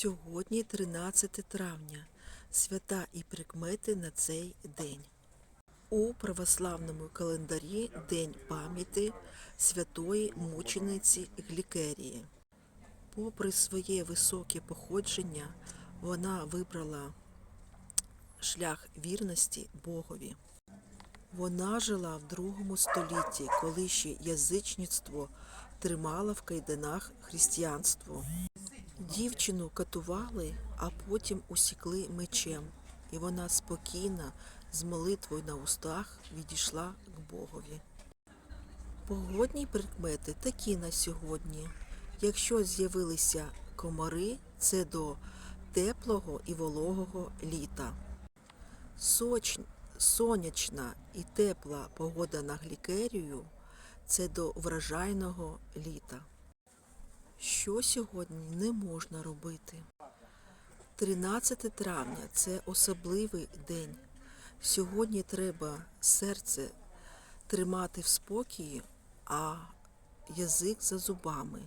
Сьогодні 13 травня. Свята і прикмети на цей день. У православному календарі День пам'яті святої мучениці Глікерії. Попри своє високе походження, вона вибрала шлях вірності Богові. Вона жила в другому столітті, коли ще язичництво тримало в кайданах християнство. Дівчину катували, а потім усікли мечем, і вона спокійно, з молитвою на устах, відійшла к Богові. Погодні прикмети такі на сьогодні. Якщо з'явилися комари, це до теплого і вологого літа. Соч... Сонячна і тепла погода на глікерію це до врожайного літа. Що сьогодні не можна робити? 13 травня це особливий день. Сьогодні треба серце тримати в спокої, а язик за зубами.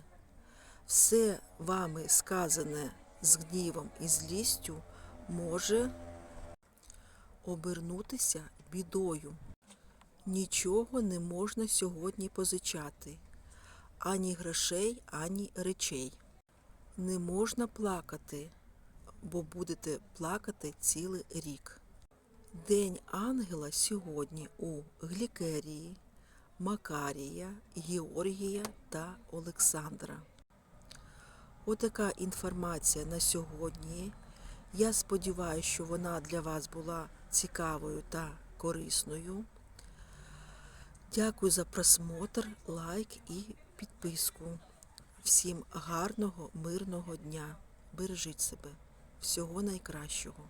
Все вами сказане з гнівом і злістю може обернутися бідою. Нічого не можна сьогодні позичати, ані грошей, ані речей. Не можна плакати, бо будете плакати цілий рік. День ангела сьогодні у Глікерії, Макарія, Георгія та Олександра. Отака інформація на сьогодні. Я сподіваюся, що вона для вас була цікавою та корисною. Дякую за просмотр, лайк і підписку. Всім гарного, мирного дня. Бережіть себе. Всього найкращого.